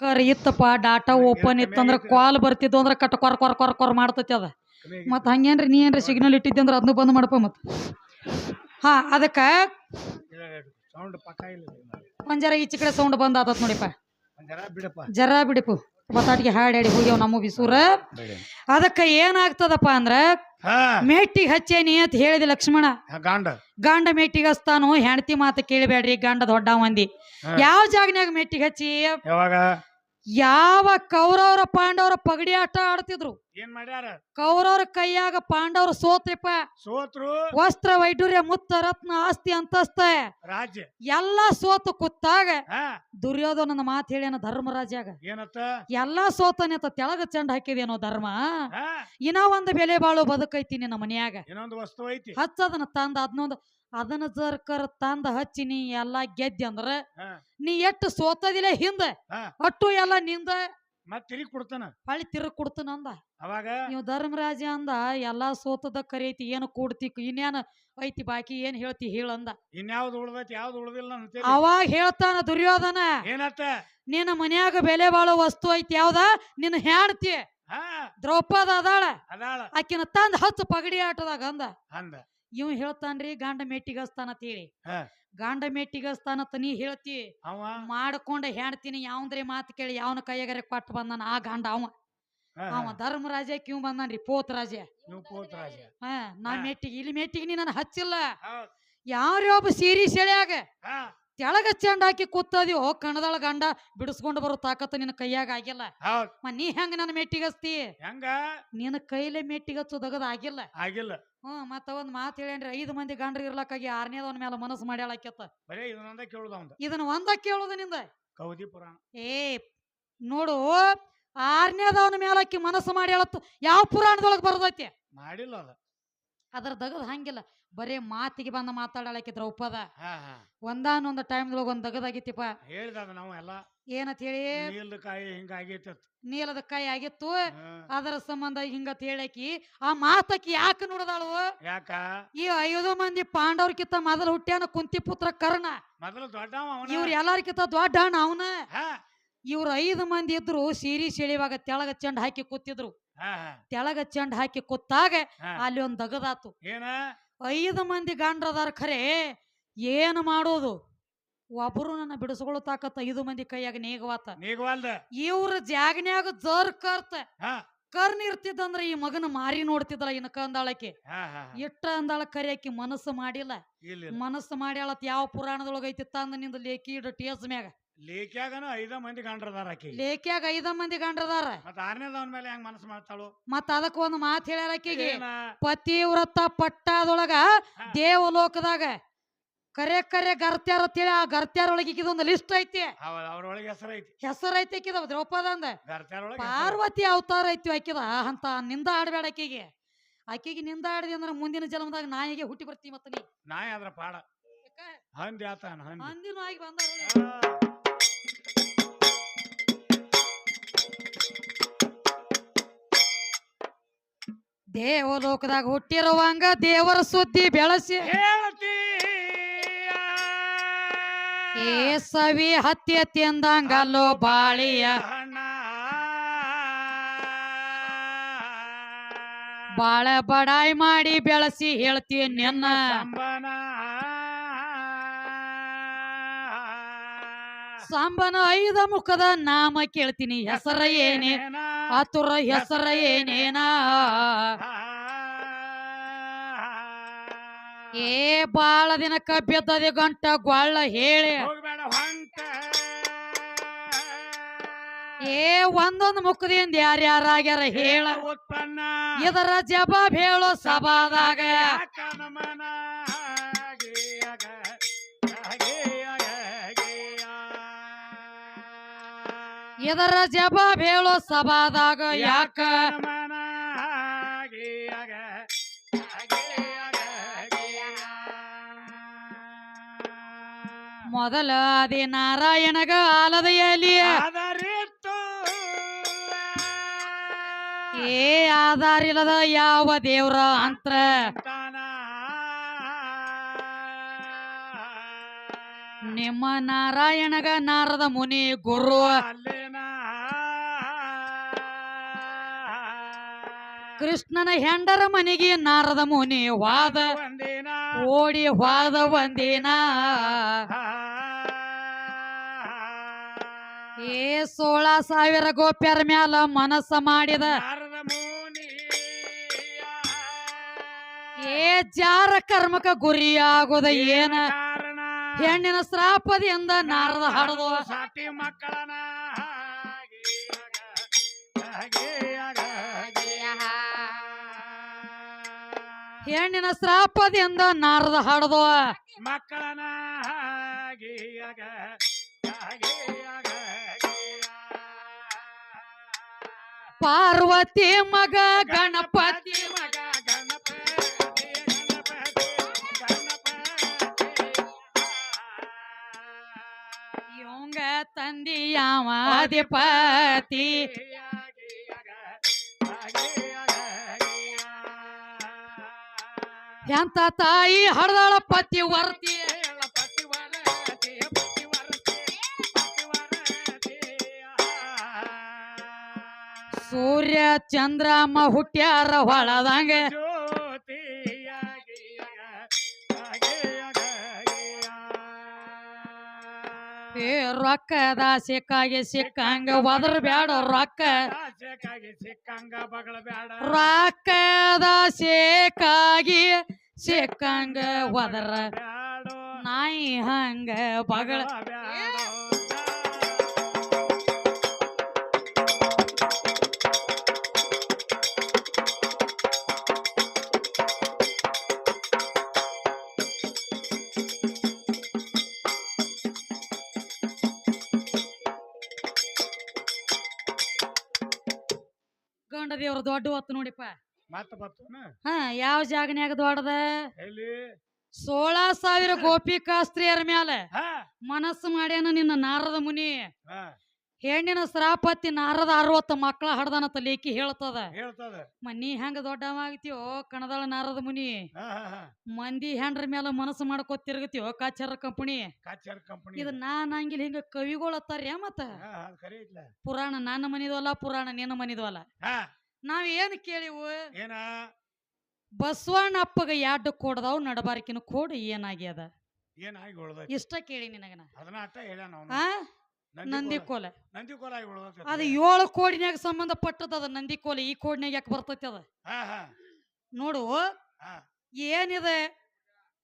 ಕರ್ ಇತ್ತಪ್ಪ data open ಇತ್ತಂದ್ರೆ ಕಾಲ್ ಬರ್ತಿದ್ವು ಅಂದ್ರೆ ಕಟ್ ಕೊರ ಕೊರ ಕೊರ ಕೊರ ಮಾಡ್ತೈತಿ ಅದ. ಮತ್ತು ಹಂಗೇನ್ರಿ ನೀ ಏನ್ರಿ ಸಿಗ್ನಲ್ ಇಟ್ಟಿದ್ದೆ ಅಂದ್ರೆ ಅದನ್ನು ಬಂದ್ ಮಾಡಪ್ಪ ಮತ್ ಹಾ ಅದಕ್ಕ ಪಂಜರ ಈಚೆ ಕಡೆ ಸೌಂಡ್ ಬಂದ್ ಆತತ್ ನೋಡಿಪ್ಪ. ಜರ ಬಿಡಪ್ಪ. ಬಿಡಿಪು. ಹಾಡಿ ಹಾಡಾಡಿ ಹೋಗ್ಯಾವ ನಮ್ಮ ಬಿಸೂರ ಅದಕ್ಕ ಏನಾಗ್ತದಪ್ಪ ಅಂದ್ರ ಮೇಟಿಗೆ ಹಚ್ಚೇನಿ ಅಂತ ಹೇಳಿದ ಲಕ್ಷ್ಮಣ. ಗಾಂಡ. ಗಂಡ ಮೇಟಿಗೆ ಹಚ್ತಾನು ಹೆಂಡತಿ ಮಾತು ಕೇಳಬೇಡ್ರಿ ಗಂಡ ದೊಡ್ಡ ಮಂದಿ. ಯಾವ ಜಾಗನ್ಯಾಗ ಮೇಟಿಗೆ ಹಚ್ಚಿ? ಯಾವಾಗ? ಯಾವ ಕೌರವರ ಪಾಂಡವರ ಪಗಡಿ ಆಟ ಆಡ್ತಿದ್ರು? ಏನ್ ಮಾಡ್ಯಾರ? ಕೌರವರ ಕೈಯಾಗ ಪಾಂಡವರು ಸೋತ್ರಿಪ್ಪ. ಸೋತ್ರು? ವಸ್ತ್ರ ವೈಡೂರ್ಯ ಮುತ್ತ ರತ್ನ ಆಸ್ತಿ ಅಂತಸ್ತ. ರಾಜ್ಯ. ಎಲ್ಲಾ ಸೋತು ಕುತ್ತಾಗ ದುರ್ಯೋಧನ ದುರ್ಯೋಧನನ ಮಾತು ಹೇಳ್ಯಾನ ಧರ್ಮರಾಜಾಗ ಏನತ್ತ? ಎಲ್ಲಾ ಸೋತನೆ ಅಂತ ತೆಳಗ ಚೆಂಡ ಹಾಕಿದೇನೋ ಧರ್ಮ? ಇನ್ನ ಒಂದ್ ಬೆಲೆ ಬಾಳು ಬದುಕೈತಿ ನಿನ್ನ ಮನ್ಯಾಗ. ಇನ್ನೊಂದು ವಸ್ತು ಐತಿ. ಹಚ್ಚದನ್ನ ತಂದ ಅದನ್ನೊಂದು ಅದನ್ನ ಜರ್ಕರ್ ತಂದ ಹಚ್ಚಿ ನೀ ಎಲ್ಲಾ ಗೆದ್ದಿ ಅಂದ್ರ ನೀ ಎಷ್ಟು ಸೋತದಿಲ್ಲ ಹಿಂದ? ಅಟ್ಟು ಎಲ್ಲ ನಿಂದ? ಮತ್ ತಿರುಗಿ ಕೊಡ್ತಾನ? ಹೊಳ್ಳಿ ತಿರುಗಿ ಕೊಡ್ತಾನ ಅಂದ. ಅವಾಗ? ನೀವು ಧರ್ಮರಾಜ ಅಂದ ಎಲ್ಲಾ ಸೋತದ ಕರೀತಿ ಏನು ಕೂಡ್ತಿ ಇನ್ಯಾನ ಐತಿ ಬಾಕಿ ಏನ್ ಹೇಳ್ತಿ ಹೇಳಂದ ಇನ್ಯಾವ್ದು ಉಳ್ದೈತಿ ಯಾವ್ದು ಉಳ್ದಿಲ್ಲ ಅವಾಗ ಹೇಳ್ತಾನ ದುರ್ಯೋಧನ ಏನತ್ತ? ನಿನ್ನ ಮನ್ಯಾಗ ಬೆಲೆ ಬಾಳೋ ವಸ್ತು ಐತಿ ಯಾವ್ದ? ನಿನ್ನ ಹೇಳ್ತಿ ದ್ರೌಪದ ಅದಾಳ. ಅದಾಳ. ಆಕಿನ ತಂದ ಹತ್ತು ಪಗಡಿ ಆಟದಾಗ ಅಂದ. ಅಂದ. ಇವ್ ಹೇಳ್ತಾನ್ರಿ ಗಂಡ ಮೆಟ್ಟಿಗಸ್ತಾನ ಅಂತ ಹೇಳಿ. ಗಂಡ ಮೇಟಿಗಸ್ತಾನ ಅಂತ ನೀ ಹೇಳ್ತಿ. ಮಾಡ್ಕೊಂಡ ಹೆಣ್ತೀನಿ ಯಾವಂದ್ರೆ ಮಾತು ಕೇಳಿ ಯಾವನ ಕೈಯಾಗರೆ ಕೊಟ್ಟು ಬಂದಾನ ಆ ಗಂಡ ಅವ. ಅವ ಧರ್ಮರಾಜ ಕಿವ್ ಬಂದಾನ್ರಿ ಪೋತ್ ರಾಜ. ಹಾ ನಾ. ಮೆಟ್ಟಿಗೆ ಇಲ್ಲಿ ಮೆಟ್ಟಿಗೆ ನೀ ನನ್ನ ಹಚ್ಚಿಲ್ಲ. ಒಬ್ಬ ಸೀರಿ ಸೆಳ್ಯಾಗ ತೆಳಗ ಚೆಂಡ ಹಾಕಿ ಓ ಕಣದಳ ಗಂಡ ಬಿಡಿಸ್ಕೊಂಡು ಬರೋ ತಾಕತ್ತು ನಿನ್ನ ಕೈಯಾಗ ಆಗಿಲ್ಲ. ನೀ ಹೆಂಗ ನನ್ನ ಮೆಟ್ಟಿಗಸ್ತಿ ಹೆಂಗ? ನಿನ್ನ ಕೈಲೇ ಮೆಟ್ಟಿಗಚ್ಚೋದಗದ ಆಗಿಲ್ಲ. ಆಗಿಲ್ಲ. ಹ್ಮ್ ಮತ್ತ ಒಂದ್ ಮಾತು ಹೇಳೇನ್ರಿ ಐದು ಮಂದಿ ಗಂಡ್ರ ಇರ್ಲಕ್ಕಾಗಿ ಆರನೇದವನ ಮೇಲೆ ಮನಸ್ಸು ಮಾಡ್ಯಾಳಕ್ಕೆತ್ತ. ಬರೇ ಇದನ್ನೊಂದ ಕೇಳುದ ಅವಂದ. ಇದನ್ನ ಒಂದ ಕೇಳುದ ನಿಂದ? ಕೌದಿ ಪುರಾಣ. ಏ ನೋಡು ಆರನೇದವನ ಮೇಲೆ ಆಕಿ ಮನಸ್ಸು ಮಾಡ್ಯಾಳತ್ತು ಯಾವ ಪುರಾಣದೊಳಗೆ ಬರ್ದೈತಿ? ಮಾಡಿಲ್ಲ ಅದ. ಅದ್ರ ದಗದ್ ಹಂಗಿಲ್ಲ ಬರೇ ಮಾತಿಗೆ ಬಂದ ಮಾತಾಡಲಕ್ಕೆ ದ್ರೌಪದ ಹಾ ಟೈಮ್ ಒಂದಾನೊಂದು ಟೈಮ್ದೊಳಗೆ ಒಂದ್ ದಗದಾಗಿತ್ತಿಪ್ಪ ಹೇಳಿದಾಗ ನಾವು ಎಲ್ಲ. ಏನಂತ ಹೇಳಿ ನೀಲದ ಕಾಯಿ ಹಿಂಗ ಆಗೈತಿ ನೀಲದ ಕೈ ಆಗಿತ್ತು. ಅದರ ಸಂಬಂಧ ಹಿಂಗತ್ ಹೇಳಕಿ ಆ ಮಾತಕಿ ಯಾಕೆ ನೋಡದಾಳು? ಯಾಕ? ಈ ಐದು ಮಂದಿ ಪಾಂಡವ್ರಕಿಂತ ಮೊದಲು ಹುಟ್ಟ್ಯಾನ ಕುಂತಿ ಪುತ್ರ ಕರ್ಣ. ಮೊದಲು ಅವನ. ಇವ್ರ ಎಲ್ಲಾರ್ಕಿಂತ ದೊಡ್ಡ ಅಣ್ಣ ಅವನ ಇವ್ರ ಐದು ಮಂದಿ ಇದ್ರು ಸೀರಿ ಸೆಳಿವಾಗ ತೆಳಗ ಚೆಂಡ್ ಹಾಕಿ ಕೂತಿದ್ರು. ತೆಳಗ ಚೆಂಡ್ ಹಾಕಿ ಕೂತಾಗ ಅಲ್ಲಿ ಒಂದ್ ದಗದಾತು. ಐದು ಮಂದಿ ಗಾಂಡ್ರದಾರ ಖರೆ ಏನು ಮಾಡೋದು? ಒಬ್ರು ನನ್ನ ಬಿಡಿಸ್ಕೊಳ್ಳೋ ತಾಕತ್ತ ಐದು ಮಂದಿ ಕೈಯಾಗ ನೇಗವಾತ. ನೇಗವಾಲ್ದ? ಇವ್ರ ಜಾಗನ್ಯಾಗ ಜರ್ ಕರ್ತ. ಕರ್ನ್ ಇರ್ತಿದ್ದಂದ್ರ ಈ ಮಗನ ಮಾರಿ ನೋಡ್ತಿದ್ದಲ್ಲ ಇನ್ನ ಹಾ ಇಟ್ಟ ಅಂದಾಳ ಕರಿಯಾಕಿ ಮನಸ್ಸು ಮಾಡಿಲ್ಲ. ಮನಸ್ಸು ಮಾಡ್ಯಾಳತ್ ಯಾವ ಪುರಾಣದೊಳಗ ಐತಿ ತಂದ ನಿಂದ ಲೇಕಿ ಇಡ ಟೇಸ್ ಮ್ಯಾಗ. ಲೇಕ್ಯಾಗನ ಐದ ಮಂದಿ ಗಂಡ್ರದಾರ ಆಕಿ. ಲೇಕ್ಯಾಗ ಐದ ಮಂದಿ ಗಂಡ್ರದಾರ. ಮತ್ತ ಆರನೇದವನ ಮೇಲೆ ಹೆಂಗ್ ಮನಸ್ಸು ಮಾಡ್ತಾಳು? ಮತ್ತ ಅದಕ್ಕ ಒಂದು ಮಾತು ಹೇಳ್ಯಾರ ಆಕಿಗೆ. ವ್ರತ ಪತಿವ್ರತ ಪಟ್ಟಾದೊಳಗ ದೇವಲೋಕದಾಗ ಕರೆ ಕರೆ ಗರ್ತ್ಯಾರ ಅಂತೇಳಿ ಆ ಗರ್ತ್ಯಾರ ಒಳಗೆ ಇದೊಂದು ಲಿಸ್ಟ್ ಐತಿ. ಅವ್ರೊಳಗೆ ಹೆಸರು ಐತಿ. ಹೆಸರು ಐತಿ ಆಕಿದ ದ್ರೌಪದ ಅಂದ ಗರ್ತ್ಯಾರೊಳಗೆ ಪಾರ್ವತಿ ಅವತಾರ ಐತಿ ಆಕಿದ ಅಂತ ನಿಂದ ಆಡ್ಬೇಡ ಆಕಿಗೆ. ಆಕಿಗೆ ನಿಂದ ಆಡಿದೆ ಅಂದ್ರೆ ಮುಂದಿನ ಜನ್ಮದಾಗ ನಾಯಿಗೆ ಹುಟ್ಟಿ ಬರ್ತೀವಿ ಮತ್ತೆ ನೀ. ನಾಯಿ ಅದ್ರ ಪಾಡ? ಹಂದಿ ಆತಾನ ಬಂದ ದೇವಲೋಕದಾಗ ಹುಟ್ಟಿರುವಂಗ ದೇವರ ಸುದ್ದಿ ಬೆಳಸಿ. ಹೇಳ್ತೀಯ. ಏ ಹತ್ಯ ಹತ್ತಿ ಹತ್ತಿ ಬಾಳಿಯ. ಬಾಳ ಬಡಾಯಿ ಮಾಡಿ ಬೆಳಸಿ ಹೇಳ್ತೀನಿ ನಿನ್ನ ಸಂಬನ. ಸಾಂಬನ ಐದ ಮುಖದ ನಾಮ ಕೇಳ್ತೀನಿ ಹೆಸರ ಏನೇ ಆತುರ ಹೆಸರ ಏನೇನ ಏ ಬಾಳ ದಿನ ಕಬ್ಬಿದ್ದದೆ ಗಂಟ ಗ್ವಾಳ ಹೇಳಿ. ಏ ಒಂದೊಂದು ಮುಖದಿಂದ ಯಾರ್ಯಾರಾಗ್ಯಾರ ಹೇಳ. ಉತ್ಪನ್ನ. ಇದರ ಜವಾಬ್ ಹೇಳೋ ಸಭಾದಾಗ. ಇದರ ಜವಾಬ್ ಹೇಳೋ ಸಭಾದಾಗ. ಯಾಕ ಮೊದಲ ಅದೇ ನಾರಾಯಣಗ ಆಲದ ಎಲಿಯ ಏ ಆಧಾರ ಇಲ್ಲದ ಯಾವ ದೇವ್ರ ಅಂತ್ರ? ನಿಮ್ಮ ನಾರಾಯಣಗ ನಾರದ ಮುನಿ ಗುರು. ಕೃಷ್ಣನ ಹೆಂಡರ ಮನೆಗೆ ನಾರದ ಮುನಿ ವಾದ. ಓಡಿ ವಾದ ಒಂದಿನ ಏ ಸೋಳ ಸಾವಿರ ಗೋಪ್ಯರ ಮ್ಯಾಲ ಮನಸ್ಸ ಮಾಡಿದ. ಏ ಜಾರ ಕರ್ಮಕ ಗುರಿಯಾಗುದ ಏನ ಹೆಣ್ಣಿನ ಶ್ರಾಪದಿಂದ ನಾರದ ಹಾಡದು. ಸಾಟಿ ಮಕ್ಕಳನ ಹೆಣ್ಣಿನ ಶ್ರಾಪದಿಂದ ನಾರದ ಹಾಡದು. ಮಕ್ಕಳನ ಹಾಗೆಯಾಗ ಪಾರ್ವತಿ ಮಗ ಗಣಪತಿ. ಮಗ ಇವಂಗ ಎಂತ ತಾಯಿ ಹಡದಾಳ ಪತಿ ವರ್ತಿ. ಸೂರ್ಯ ಚಂದ್ರಮ್ಮ ಹುಟ್ಟ್ಯಾರ ಹೊಳದಂಗ. ಏ ರೊಕ್ಕದ ಸಿಕ್ಕಾಗಿ ಸಿಕ್ಕಂಗ, ಒದರ್ ಬ್ಯಾಡ ರೊಕ್ಕ. ಸಿಕ್ಕಂಗ ಬಗಳ ಬ್ಯಾಡ ರೊಕ್ಕದ ಸೇಕಾಗಿ ಸಿಕ್ಕಂಗ, ಒದ್ರ. ನಾಯಿ ಹಂಗ ಬಗಳ. ಬ್ಯಾಡೋ ಗಂಡ ದೇವ್ರ ದೊಡ್ಡ ಹೊತ್ತು ನೋಡಿಪ್ಪ. ಮತ್ತ ಬರ್ತನ? ಹಾ ಯಾವ ಜಾಗನ್ಯಾಗ ದೊಡ್ಡದ? ಎಲ್ಲಿ? ಸೋಳ ಸಾವಿರ ಗೋಪಿಕಾಸ್ತ್ರೀಯರ ಮ್ಯಾಲ. ಮನಸ್ಸು ಮಾಡ್ಯಾನ ನಿನ್ನ ನಾರದ ಮುನಿ. ಹೆಣ್ಣಿನ ಶ್ರಾಪತ್ತಿ ನಾರದ ಅರವತ್ತು ಮಕ್ಕಳ ಹಡದನ ಲೇಖಿ ಹೇಳ್ತದ. ಹೇಳ್ತದ. ಮನಿ ಹೆಂಗ ದೊಡ್ಡವಾಗ್ತೀವೋ ಕಣದಾಳ ನಾರದ ಮುನಿ. ಮಂದಿ ಹೆಂಡ್ರ ಮೇಲೆ ಮನಸ್ಸು ಮಾಡ್ಕೋತ ತಿರುಗತೀವೋ ಕಾಚರ ಕಂಪನಿ. ಇದು ನಾನ್ ಹಂಗಿಲ್ಲ ಹಿಂಗ ಕವಿಗಳು ಅತ್ತಾರ್ಯ ಮತ್ತ? ಪುರಾಣ ನನ್ನ ಮನಿದವಲ್ಲ ಪುರಾಣ ನಿನ್ನ ಮನಿದವಲ್ಲ ನಾವ್ ಏನ್ ಕೇಳಿವು? ಏನ? ಬಸವಣ್ಣಪ್ಪಗ ಎರಡು ಕೊಡದವ್ ನಡಬಾರಕಿನ ಕೋಡ್ ಏನಾಗ್ಯದ? ಏನಾಗಿ ಉಳ್ದೈತಿ ಇಷ್ಟ ಕೇಳಿ ನಿನಗನ. ಅದನ್ನ ಅಟ್ಟ ಹೇಳ್ಯಾನ ಅವನು. ಆ? ನಂದಿ ನಂದಿ ಕೋಲ. ಕೋಲ. ನಂದಿ ಕೋಲ ಆಗಿ ಉಳ್ದೈತಿ ಅದು ಏಳು ಕೋಡಿನ್ಯಾಗ ಸಂಬಂಧಪಟ್ಟದ ಅದ ನಂದಿ ಕೋಲ. ಈ ಕೋಡ್ನ್ಯಾಗ ಯಾಕೆ ಬರ್ತೈತಿ ಅದ? ಹಾ ಹಾ. ನೋಡು. ಹಾ. ಏನಿದೆ?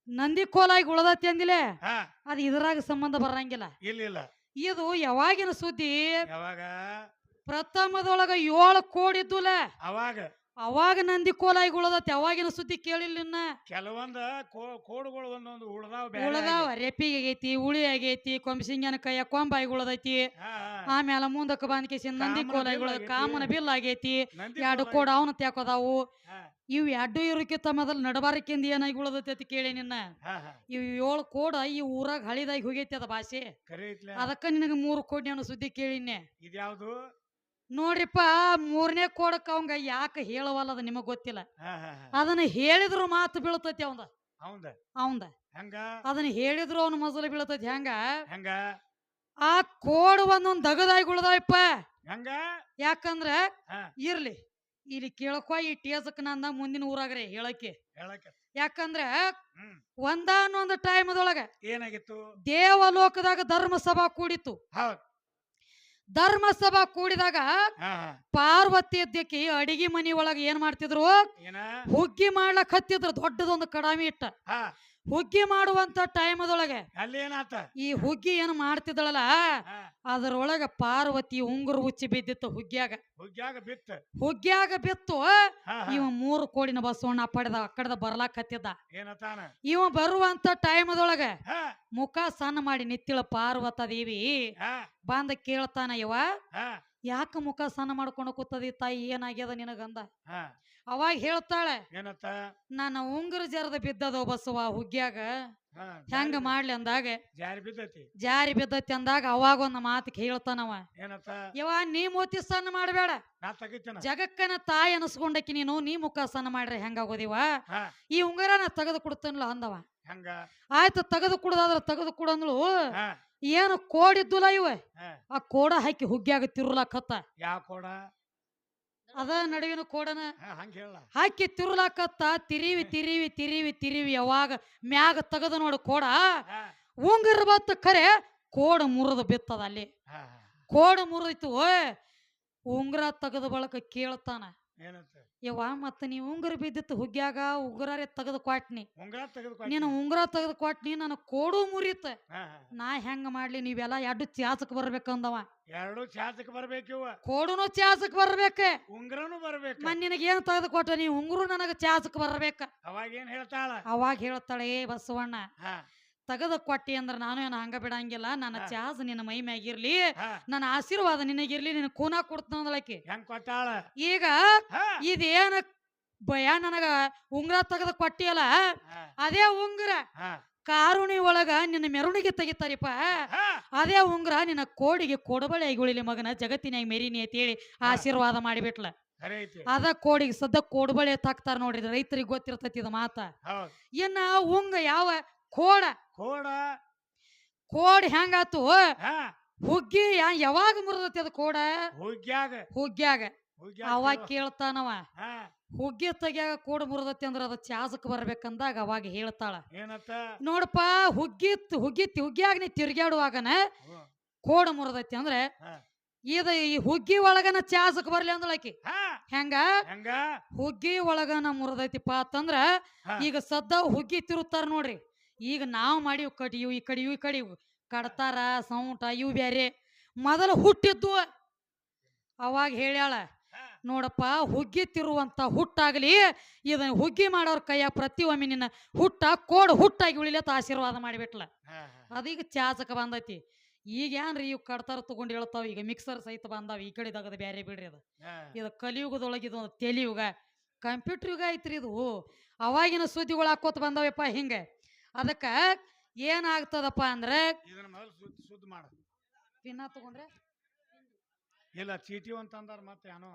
ನಂದಿಕೋಲಾಗಿ ಉಳದತಿ ಅಂದಿಲೆ? ಹಾ. ಅದು ಇದ್ರಾಗ ಸಂಬಂಧ ಬರಂಗಿಲ್ಲ. ಇಲ್ಲ ಇಲ್ಲ. ಇದು ಯಾವಾಗಿನ ಸುದ್ದಿ? ಯಾವಾಗ? ಪ್ರಥಮದೊಳಗ ಏಳು ಕೋಡಿ ಇದ್ದುಲ. ಅವಾಗ. ಅವಾಗ ನಂದಿ ಕೋಲಾಗಿ ಉಳದತ್ತೆ ಅವಾಗಿನ ಸುದ್ದಿ ಕೇಳಿಲ್ಲ ಇನ್ನ. ಕೆಲವೊಂದ ಕೋಡುಗಳು ಒಂದೊಂದು ಉಳದಾವ ಉಳದಾವ. ರೆಪಿಗೆ ಆಗೈತಿ ಉಳಿ ಆಗೈತಿ ಕೊಂಬಸಿಂಗನ ಕೈಯ ಕೊಂಬಾಗಿ ಉಳದೈತಿ. ಆಮೇಲೆ ಮುಂದಕ್ಕೆ ಬಂದ ಕೇಸಿ ನಂದಿ ಕೋಲಾಗಿ ಉಳದ. ಕಾಮನ ಬಿಲ್ ಆಗೈತಿ. ಎರಡು ಕೋಡ ಅವನ ತ್ಯಾಕೋದಾವು ಇವ್ ಎರಡು ಇರೋಕ್ಕಿಂತ ಮೊದಲು ನಡಬಾರಕ್ಕಿಂದ ಏನಾಗಿ ಉಳದೈತಿ ಅಂತ ಕೇಳಿ ನಿನ್ನ ಇವ್ ಏಳು ಕೋಡ ಈ ಊರಾಗ ಹಳಿದಾಗಿ ಹೋಗೈತಿ ಅದ ಭಾಷೆ. ಅದಕ್ಕ ನಿನಗ ಮೂರು ಕೋಡಿ ಅನ್ನೋ ಸುದ್ದಿ ಕೇಳಿನ್ನೆ. ಇದ್ಯಾವ್ದು? ನೋಡ್ರಿಪ್ಪ ಮೂರನೇ ಕೋಡಕ್ಕ ಅವಂಗ ಯಾಕೆ ಹೇಳವಲ್ಲ ಅದು ನಿಮಗ್ ಗೊತ್ತಿಲ್ಲ. ಅದನ್ನ ಹೇಳಿದ್ರು ಮಾತು ಬೀಳ್ತೈತಿ ಅವಂದ. ಅವಂದ? ಅದನ್ನ ಹೇಳಿದ್ರು ಅವನ ಮಜಲು ಬೀಳ್ತೈತಿ ಹೆಂಗ? ಹೆಂಗ? ಆ ಕೋಡ್ ಒಂದೊಂದ್ ದಗದಾಗಿ ಹೆಂಗ? ಯಾಕಂದ್ರ ಇರ್ಲಿ ಇಲ್ಲಿ ಕೇಳಕೋ ಈ ಟೇಸಕ್ ನಂದ ಮುಂದಿನ ಊರಾಗ್ರಿ ಹೇಳಕ್ಕೆ. ಹೇಳಕ ಯಾಕಂದ್ರ ಒಂದಾನೊಂದು ಟೈಮದೊಳಗ ಏನಾಗಿತ್ತು? ದೇವಲೋಕದಾಗ ಧರ್ಮ ಸಭಾ ಕೂಡಿತ್ತು. ಹೌದ್. ಧರ್ಮಸಭಾ ಕೂಡಿದಾಗ ಪಾರ್ವತಿ ಅಧ್ಯಕ್ಷಿ ಅಡಿಗೆ ಮನಿ ಒಳಗ ಏನ್ ಮಾಡ್ತಿದ್ರು? ಹುಗ್ಗಿ ಮಾಡ್ಲಕ್ ಹತ್ತಿದ್ರು ದೊಡ್ಡದೊಂದು ಕಡಾಮಿ ಇಟ್ಟ. ಹುಗ್ಗಿ ಮಾಡುವಂತ ಟೈಮದೊಳಗೆ ಅಲ್ಲೇನಾತ? ಈ ಹುಗ್ಗಿ ಏನು ಮಾಡ್ತಿದ್ದಳಲ್ಲ? ಅದರೊಳಗೆ ಪಾರ್ವತಿ ಉಂಗುರು ಉಚ್ಚಿ ಬಿದ್ದಿತ್ತು ಹುಗ್ಗ್ಯಾಗ. ಹುಗ್ಗ್ಯಾಗ ಬಿತ್ತು. ಹುಗ್ಗ್ಯಾಗ ಬಿತ್ತು. ಇವ ಮೂರು ಕೋಡಿನ ಬಸವಣ್ಣ ಪಡೆದ ಅಕ್ಕಡದ ಬರ್ಲಾಕ್ ಹತ್ತಿದ್ದ ಇವ ಬರುವಂತ ಟೈಮದೊಳಗೆ ಮುಖ ಸಣ್ಣ ಮಾಡಿ ನಿತ್ತಿಳ ಪಾರ್ವತ ದೇವಿ ಬಂದ ಕೇಳ್ತಾನ ಇವ ಯಾಕ ಮುಖ ಸಣ್ಣ ಮಾಡ್ಕೊಂಡು ಕೂತದಿ ತಾಯಿ? ಏನಾಗ್ಯದ ನಿನಗಂದ? ಅವಾಗ ಹೇಳ್ತಾಳೆ ಏನತ್ತ ನನ್ನ ಉಂಗುರ ಜರದ ಬಿದ್ದದ ಬಸವ ಹುಗ್ಗ್ಯಾಗ ಹೆಂಗ ಮಾಡ್ಲಿ ಅಂದಾಗ? ಜಾರಿ ಬಿದ್ದತಿ. ಜಾರಿ ಬಿದ್ದತಿ ಅಂದಾಗ ಅವಾಗ ಒಂದು ಮಾತು ಹೇಳ್ತಾನವ ಏನತ್ತ ಇವ ನೀ ಮೋತಿ ಸಣ್ಣ ಮಾಡಬೇಡ. ಜಗಕ್ಕನ ತಾಯಿ ಅನಸ್ಕೊಂಡಕಿ ನೀನು ನೀ ಮುಖ ಸಣ್ಣ ಮಾಡ್ರೆ ಹೆಂಗಾಗೋದಿವ ಈ ಉಂಗುರನ ತೆಗೆದು ಕೊಡ್ತೇನಲ್ಲ ಅಂದವ. ಹಂಗ? ಆಯ್ತು ತೆಗೆದು ಕುಡ್ದಾದ್ರ ತೆಗೆದು ಕೊಡಂದ್ಲು ಏನು ಕೋಡಿದ್ದುಲ ಇವ. ಆ ಕೋಡ ಹಾಕಿ ಹುಗ್ಗ್ಯಾಗ ತಿರುಲಾಕತ್ತ. ಯಾವ ಕೋಡ? ಅದ ನಡುವಿನ ಕೋಡನ ಹಾ ಹಂಗ ಹೇಳ ಹಾಕಿ ತಿರುಲಾಕತ್ತ ತಿರಿವಿ ತಿರಿವಿ ತಿರಿವಿ ತಿರಿವಿ ಯಾವಾಗ ಮ್ಯಾಗ ತೆಗೆದು ನೋಡು ಕೋಡ. ಉಂಗರ್ ಬತ್ತ ಖರೆ ಕೋಡ ಮುರಿದು ಬಿತ್ತದ ಅಲ್ಲಿ. ಕೋಡ ಮುರಿದಿತ್ತು ಓ ಉಂಗ್ರ ತೆಗದ ಬಳಕ ಕೇಳ್ತಾನ. ಯವ್ವ ಮತ್ತ ನೀ ಉಂಗುರ ಬಿದ್ದಿತ್ತು ಹುಗ್ಯಾಗ ಉಂಗುರಾರೆ ತೆಗೆದು ಕೊಟ್ನಿ. ಉಂಗ್ರ ತೆಗೆದು ನೀನು ಉಂಗುರ ತೆಗೆದು ಕೊಟ್ನಿ ನನ್ನ ಕೋಡು ಮುರಿತ. ನಾ ಹೆಂಗ ಮಾಡ್ಲಿ ನೀವೆಲ್ಲ ಎರಡು ಚಾಸಕ್ ಬರ್ಬೇಕಂದವ. ಎರಡು ಚಾಸಕ್ ಬರ್ಬೇಕು ಕೋಡುನು ಚಾಸಕ್ ಬರ್ಬೇಕ. ಉಂಗುರನು ಬರ್ಬೇಕು. ಮನ್ ನಿನಗೆ ಏನ್ ತೆಗೆದು ಕೊಟ್ಟ ನೀ ಉಂಗುರು ನನಗ ಚಾಸಕ್ ಬರ್ಬೇಕ. ಅವಾಗ ಏನ್ ಹೇಳ್ತಾಳ? ಅವಾಗ ಹೇಳ್ತಾಳೆ ಏ ಬಸವಣ್ಣ ತೆಗೆದು ಕೊಟ್ಟಿ ಅಂದ್ರ ನಾನು ಏನು ಹಂಗ ಬಿಡಂಗಿಲ್ಲ. ನನ್ನ. ಚಾಸ್ ನಿನ್ನ ಮೈ ಮ್ಯಾಗಿರ್ಲಿ ನನ್ನ ಆಶೀರ್ವಾದ ನಿನಗಿರ್ಲಿ ನಿನ್ನ ಕೂನ ಕೊಡ್ತಾನದಳಕಿ ಹೆಂಗ್ ಕೊಟ್ಟಾಳ? ಈಗ ಇದೇನ ಭಯ ನನಗ? ಉಂಗ್ರ ತಗದ ಕೊಟ್ಟಿ ಅಲ್ಲ ಅದೇ ಉಂಗ್ರ. ಕಾರುಣಿ ಒಳಗ ನಿನ್ನ ಮೆರವಣಿಗೆ ತೆಗಿತಾರಿಪ್ಪ. ಅದೇ ಉಂಗ್ರ ನಿನ್ನ ಕೋಡಿಗೆ ಕೊಡಬಳೆ ಉಳಿಲಿ ಮಗನ ಜಗತ್ತಿನಾಗ ಅಂತ ಹೇಳಿ ಆಶೀರ್ವಾದ ಮಾಡಿಬಿಟ್ಲ. ಅದ ಕೋಡಿಗೆ ಸದ್ದ ಕೋಡಬಳೆ ತಾಕ್ತಾರ ನೋಡ್ರಿ. ರೈತರಿಗೆ ಗೊತ್ತಿರ್ತೈತಿ ಇದು ಮಾತ. ಇನ್ನ ಉಂಗ ಯಾವ ಕೋಡ. ಕೋಡ. ಕೋಡ್ ಹೆಂಗಾತು? ಹಾ. ಹುಗ್ಗಿ ಯಾ- ಯಾವಾಗ ಮುರಿದತಿ ಅದು ಕೋಡ? ಹುಗ್ಗ್ಯಾಗ. ಹುಗ್ಗ್ಯಾಗ. ಹುಗ್ಗ್ಯಾಗ ಅವಾಗ ಕೇಳು. ಕೇಳ್ತಾನವ. ಹಾ. ಹುಗ್ಗಿ ತೆಗ್ಯಾಗ ಕೋಡ್ ಮುರಿದತಿ ಅಂದ್ರ ಅದು ಚಾಸಕ್ ಬರ್ಬೇಕಂದಾಗ ಅವಾಗ ಹೇಳ್ತಾಳ. ಏನತ್ತ? ನೋಡಪ್ಪ ಹುಗ್ಗಿ ತ್- ಹುಗ್ಗಿ ತಿ- ಹುಗ್ಗ್ಯಾಗ ನೀ ತಿರ್ಗ್ಯಾಡುವಾಗನ ಹ್ಮ್. ಕೋಡ ಮುರಿದೈತಿ ಅಂದ್ರೆ ಹಾ. ಇದ ಈ ಹುಗ್ಗಿ ಒಳಗನ ಚಾಸಕ್ ಬರ್ಲಿ ಅಂದಳಕಿ ಹಾ. ಹೆಂಗ? ಹೆಂಗ? ಹುಗ್ಗಿ ಒಳಗನ ಮುರಿದೈತಿಪ್ಪ ಅಂತಂದ್ರ ಹಾ. ಈಗ ಸದ್ದ ಹುಗ್ಗಿ ತಿರುತ್ತಾರ ನೋಡ್ರಿ. ಈಗ ನಾವು ಮಾಡಿವ್ ಕಡಿಯು ಇವು ಈ ಕಡೆ ಇವು ಈ ಕಡೆ ಇವು ಕಡ್ತಾರ ಸೌಂಟ ಇವು ಬೇರೆ ಮೊದಲು ಹುಟ್ಟಿದ್ದು ಅವಾಗ ಹೇಳ್ಯಾಳ ನೋಡಪ್ಪ ಹುಗ್ಗಿ ತಿರುವಂತ ಹುಟ್ಟಾಗಲಿ ಇದನ್ನ ಹುಗ್ಗಿ ಮಾಡೋರ್ ಕೈಯ ಪ್ರತಿಯೊಮ್ಮೆ ನಿನ್ನ ಹುಟ್ಟ ಕೋಡ್ ಹುಟ್ಟಾಗಿ ಉಳಿಲತ್ತ ಆಶೀರ್ವಾದ ಮಾಡಿಬಿಟ್ಲ. ಅದೀಗ ಚಾಚಕ ಬಂದೈತಿ. ಈಗ ಏನ್ರಿ ಇವು ಕಡ್ತಾರ ತಗೊಂಡು ಹೇಳ್ತಾವ ಈಗ ಮಿಕ್ಸರ್ ಸಹಿತ ಬಂದಾವ ಈ ಕಡೆ ತಗದ ಬ್ಯಾರೆ ಬಿಡ್ರಿ ಅದು. ಇದು ಕಲಿಯುಗದೊಳಗೆ ಇದು ತೆಲಿಯುಗ. ಕಂಪ್ಯೂಟರ್ ಯುಗ ಐತ್ರಿ ಇದು. ಅವಾಗಿನ ಸುದ್ದಿಗಳು ಹಾಕೋತ ಬಂದಾವಪ್ಪ ಹಿಂಗೆ. ಅದಕ್ಕೆ ಏನಾಗ್ತದಪ್ಪ ಅಂದ್ರೆ ಇದನ್ನ ಮೊದಲು ಸುದ್ದಿ ಮಾಡ. ಪಿನ್ನ ತಗೊಂಡ್ರೆ? ಇಲ್ಲ ಚೀಟಿ ಅಂತ ಅಂದಾರ ಮತ್ತೆ ಏನೋ